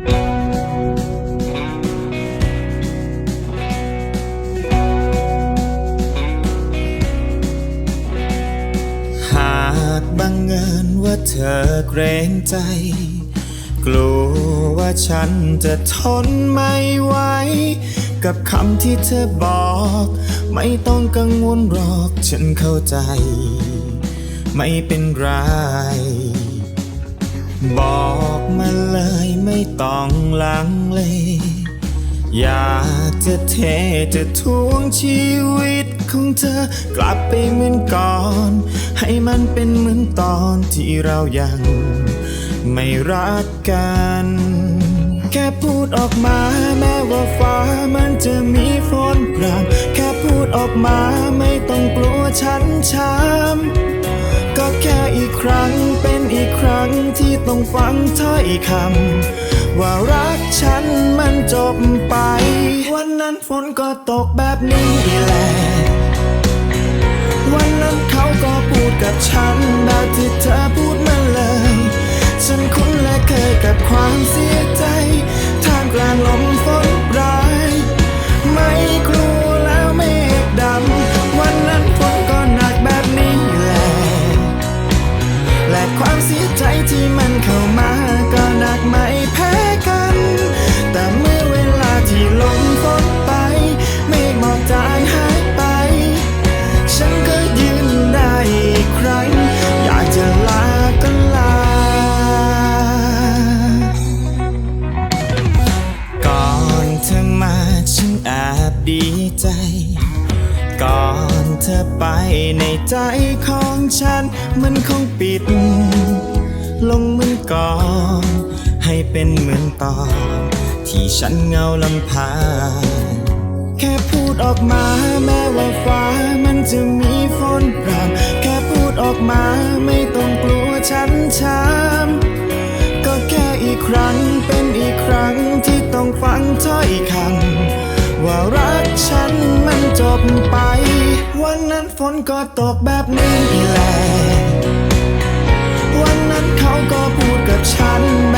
หากบังเอิญว่าเธอเกรงใจ กลัวว่าฉันจะทนไม่ไหวกับคำที่เธอบอก ไม่ต้องกังวลหรอกฉันเข้าใจ ไม่เป็นไร บอกมาเลยไม่ต้องลังเล อยากจะเทจะทวงชีวิตของเธอ กลับไปเหมือนก่อน ให้มันเป็นเหมือนตอนที่เรายัง ไม่รักกัน แค่พูดออกมาแม้ว่าฟ้ามันจะมีฝนพรำแค่พูดออกมาไม่ต้องกลัวฉันช้ำ ค่อีกครั้งเป็นอีกครั้งที่ต้องฟังถ้อยคำว่ารักฉันมันจบไป วันนั้นฝนก็ตกแบบนี้แหละ ดีใจ ก่อนเธอไปในใจของฉัน มันคงปิด ลงเหมือนก่อน ให้เป็นเหมือนตอนที่ฉันเหงาลำพางแค่พูดออกมาแม้ว่าฟ้ามันจะมีฝนพรำแค่พูดออกมาไม่ต้องกลัวฉันช้ำก็แค่อีกครั้งเป็นอีกครั้งที่ต้องฟังถ้อยคำว่ารัก ฉันมันจบไป วันนั้นฝนก็ตกแบบนี้แหละ วันนั้นเขาก็พูดกับฉันแบบ